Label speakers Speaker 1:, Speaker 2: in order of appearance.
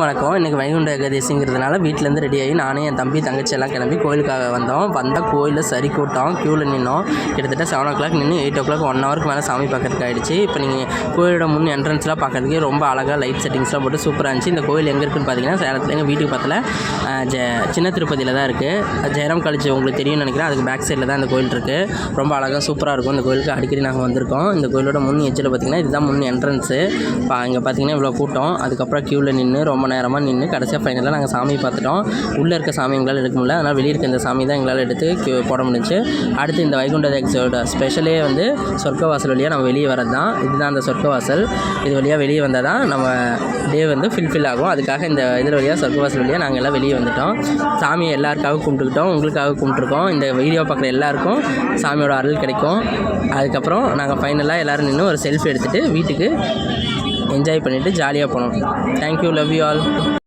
Speaker 1: வணக்கம். இன்றைக்கி வைகுண்ட ஏகாதசிங்கிறதுனால வீட்டிலேருந்து ரெடி ஆகி நானே என் தம்பி தங்கச்சி எல்லாம் கிளம்பி கோயிலுக்காக வந்தோம். வந்தால் கோயிலில் சரி கூட்டம் க்யூவில் நின்னோம். கிட்டத்தட்ட செவன் ஓ கிளாக் நின்று எயிட் ஓ கிளாக் ஒன் ஹவருக்கு மேலே சாமி பார்க்கறதுக்கு ஆகிடுச்சு இப்போ நீங்கள் கோயிலோட முன் என்ட்ரன்ஸ்லாம் பார்க்கறதுக்கு ரொம்ப அழகாக லைட் செட்டிங்ஸ்லாம் போட்டு சூப்பராக இருந்துச்சு. இந்த கோயில் எங்கே இருக்குன்னு பார்த்தீங்கன்னா சேலத்தில் எங்கள் வீட்டுக்கு பக்கத்தில் ஜ சின்ன திருப்பதியில் தான் இருக்குது ஜெயராம் காலேஜ் உங்களுக்கு தெரியும்னு நினைக்கிறேன். அதுக்கு பேக் சைடில் தான் இந்த கோயில் இருக்குது ரொம்ப அழகாக சூப்பராக இருக்கும். இந்த கோயிலுக்கு அடிக்கடி நாங்கள் வந்திருக்கோம். இந்த கோயிலோட முன் எஜ்ஜில் பார்த்தீங்கன்னா இதுதான் முன் என்ட்ரன்ஸு இப்போ இங்கே பார்த்தீங்கன்னா இவ்வளோ கூட்டம். அதுக்கப்புறம் க்யூவில் நின்று ரொம்ப நேரமாக நின்று கடைசியாக ஃபைனலாக நாங்கள் சாமி பார்த்துட்டோம். உள்ளே இருக்க சாமி எங்களால் எடுக்க முடியல. அதனால் வெளியே இருக்க இந்த சாமி தான் எங்களால் எடுத்து போட முடிஞ்சுச்சு அடுத்து இந்த வைகுண்ட ஏகாதசியோட ஸ்பெஷலே வந்து சொர்க்கவாசல் வழியாக நம்ம வெளியே வரது தான் இதுதான் அந்த சொர்க்கவாசல். இது வழியாக வெளியே வந்தால் தான் நம்ம டே வந்து ஃபில்ஃபில் ஆகும். அதுக்காக இந்த இதில் வழியாக சொர்க்கவாசல் வழியாக நாங்கள் எல்லாம் வெளியே வந்துட்டோம். சாமியை எல்லாருக்காக கும்பிட்டுக்கிட்டோம். உங்களுக்காக கும்பிட்ருக்கோம் இந்த வீடியோ பார்க்குற எல்லாருக்கும் சாமியோட அருள் கிடைக்கும். அதுக்கப்புறம் நாங்கள் ஃபைனலாக எல்லோரும் நின்று ஒரு செல்ஃபி எடுத்துகிட்டு வீட்டுக்கு என்ஜாய் பண்ணிவிட்டு ஜாலியாக போனோம் தேங்க்யூ லவ் யூ ஆல்